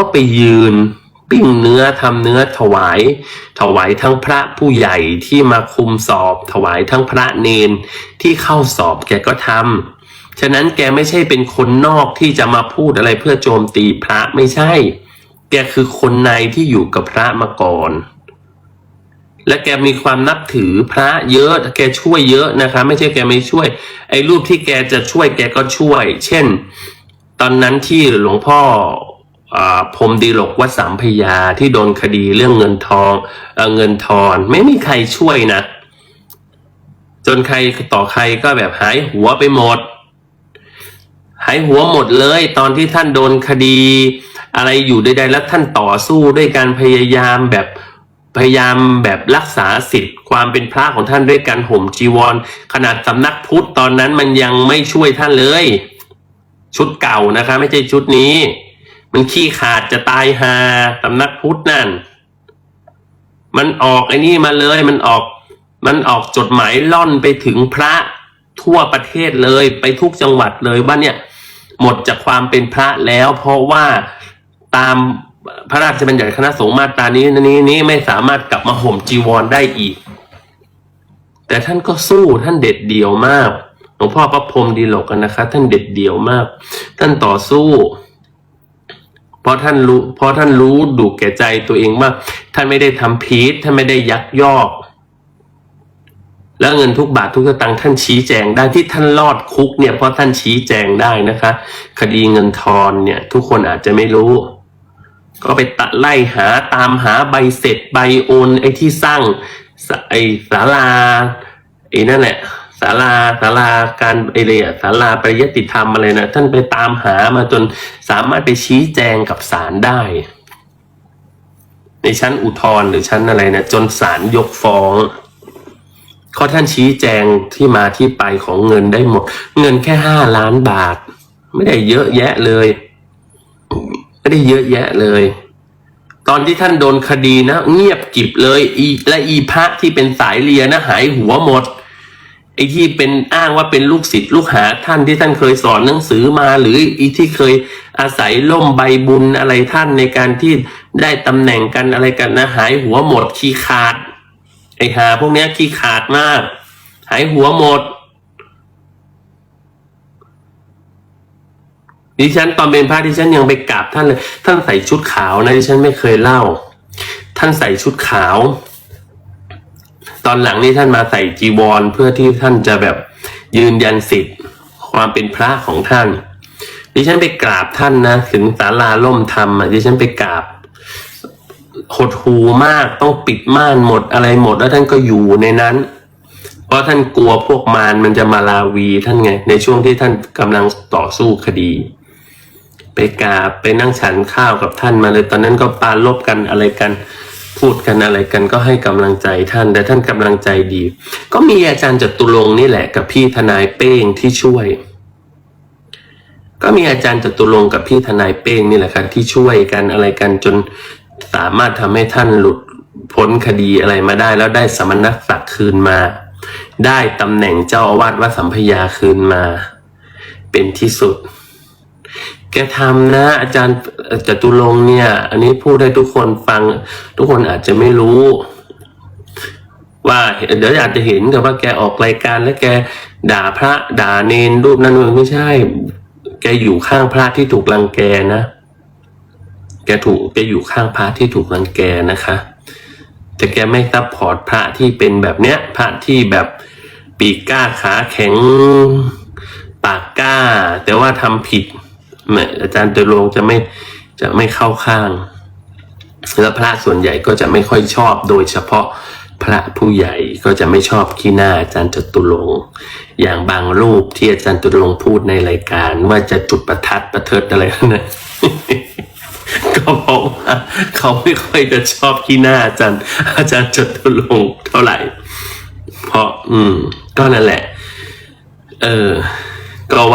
ก็ไปยืนปิ้งเนื้อทำเนื้อถวาย ถวายทั้งพระผู้ใหญ่ที่มาคุมสอบ ถวายทั้งพระเนนที่เข้าสอบแกก็ทำฉะนั้นแกไม่ใช่เป็นคนนอกที่จะมาพูดอะไรเพื่อโจมตีพระไม่ใช่ แกคือคนในที่อยู่กับพระมาก่อน และแกมีความนับถือพระเยอะแกช่วยเยอะนะคะ ไม่ใช่แกไม่ช่วย ไอ้รูปที่แกจะช่วยแกก็ช่วย เช่น ตอนนั้นที่หลวงพ่อ พรมดีหลกวัดสามพยาที่โดนคดีเรื่องเงินทองเอเงินทอนไม่มีใครช่วยนะ จนใครต่อใครก็แบบหายหัวไปหมด หายหัวหมดเลย ตอนที่ท่านโดนคดี อะไรอยู่ใดๆแล้วท่านต่อสู้ด้วยการพยายามแบบพยายามแบบรักษาสิทธิ์ความเป็นพระของท่านด้วยการห่มจีวร ขนาดสำนักพุทธตอนนั้นมันยังไม่ช่วยท่านเลย ชุดเก่านะคะ ไม่ใช่ชุดนี้ มันขี้ขาดจะตายหาสำนักพุทธนั่น มันออกไอ้นี่มาเลยมันออก มันออกจดหมายล่อนไปถึงพระทั่วประเทศเลยไปทุกจังหวัดเลยว่าเนี่ย หมดจากความเป็นพระแล้ว เพราะว่าตามพระราชบัญญัติคณะสงฆ์มาตรานี้นี้นี้ไม่สามารถกลับมาห่มจีวรได้อีก แต่ท่านก็สู้ท่านเด็ดเดี่ยวมากหลวงพ่อพระพรมดีหลกกันนะคะ ท่านเด็ดเดี่ยวมาก ท่านต่อสู้ เพราะท่านรู้เพราะท่านรู้ดุแก่ใจตัวเองว่าท่านไม่ได้ทำพีษท่านไม่ได้ยักยอก แล้วเงินทุกบาททุกสตางค์ท่านชี้แจงได้ที่ท่านรอดคุกเนี่ยเพราะท่านชี้แจงได้นะคะ คดีเงินทอนเนี่ย ทุกคนอาจจะไม่รู้ ก็ไปตะไล่หาตามหาใบเสร็จใบโอนไอ้ที่สร้างสไอ้ศาลาไอ้นั่นแหละ ศาลาศาลาการไอ้เลยอะศาลาปริยติธรรมอะไรนะท่านไปตามหามาจนสามารถไปชี้แจงกับศาลได้ ในชั้นอุทธรณ์หรือชั้นอะไรนะจนศาลยกฟ้องข้อท่านชี้แจงที่มาที่ไปของเงินได้หมด เงินแค่ห้าล้านบาท ไม่ได้เยอะแยะเลย ไม่ได้เยอะแยะเลย ตอนที่ท่านโดนคดีนะ เงียบกิบเลย อีและอีพระที่เป็นสายเรียนะ หายหัวหมด ไอ้ที่เป็นอ้างว่าเป็นลูกศิษย์ลูกหาท่านที่ท่านเคยสอนหนังสือมา หรืออีที่เคยอาศัยล่มใบบุญอะไรท่านในการที่ได้ตำแหน่งกันอะไรกันนะหายหัวหมดขี้ขาด ไอ้หาพวกเนี้ยขี้ขาดมาก หายหัวหมดดิฉันตอนเป็นพระดิฉันยังไปกราบท่านเลย ท่านใส่ชุดขาวนะดิฉันไม่เคยเล่า ท่านใส่ชุดขาว ตอนหลังนี่ท่านมาใส่จีวรเพื่อที่ท่านจะแบบยืนยันสิทธิ์ ความเป็นพระของท่านดิฉันไปกราบท่านนะถึงศาลาล่มธรรมอะดิฉันไปกราบหดหูมากต้องปิดม่านหมดอะไรหมดแล้วท่านก็อยู่ในนั้น เพราะท่านกลัวพวกมารมันจะมาลาวีท่านไง ในช่วงที่ท่านกำลังต่อสู้คดี ไปกราบไปนั่งฉันข้าวกับท่านมาเลย ตอนนั้นก็ปาลบกันอะไรกัน พูดกันอะไรกันก็ให้กำลังใจท่านแต่ท่านกำลังใจดี ก็มีอาจารย์จตุรงค์นี่แหละกับพี่ทนายเป้งที่ช่วย ก็มีอาจารย์จตุรงค์กับพี่ทนายเป้งนี่แหละครับที่ช่วยกันอะไรกันจนสามารถทำให้ท่านหลุดพ้นคดีอะไรมาได้ แล้วได้สมณศักดิ์คืนมา ได้ตำแหน่งเจ้าอาวาสวัดสัมพยาคืนมา เป็นที่สุด แกทำนะ อาจารย์จตุรงค์เนี่ย อันนี้พูดให้ทุกคนฟัง ทุกคนอาจจะไม่รู้ ว่าเดี๋ยวอาจจะเห็นกับว่าแกออกรายการแล้วแกด่าพระด่าเนนรูปนั้นมันไม่ใช่ แกอยู่ข้างพระที่ถูกรังแกนะ แกถูกแกอยู่ข้างพระที่ถูกรังแกนะคะ แต่แกไม่ซัพพอร์ตพระที่เป็นแบบเนี้ย พระที่แบบปีกกล้าขาแข็ง ปากกล้า แต่ว่าทำผิด อาจารย์ตุรงค์จะไม่จะไม่เข้าข้างแล้วพระส่วนใหญ่ก็จะไม่ค่อยชอบ โดยเฉพาะพระผู้ใหญ่ก็จะไม่ชอบขี้หน้าอาจารย์จตุรงอย่างบางรูปที่อาจารย์จตุรงพูดในรายการ ว่าจะจุดประทัดประเทิดอะไรนั่นนะก็เพราะว่าเขาไม่ค่อยจะชอบขี้หน้าอาจารย์ อาจารย์จตุรงเท่าไหร่ เพราะ อืม ก็นั่นแหละ เออ ก็ว่า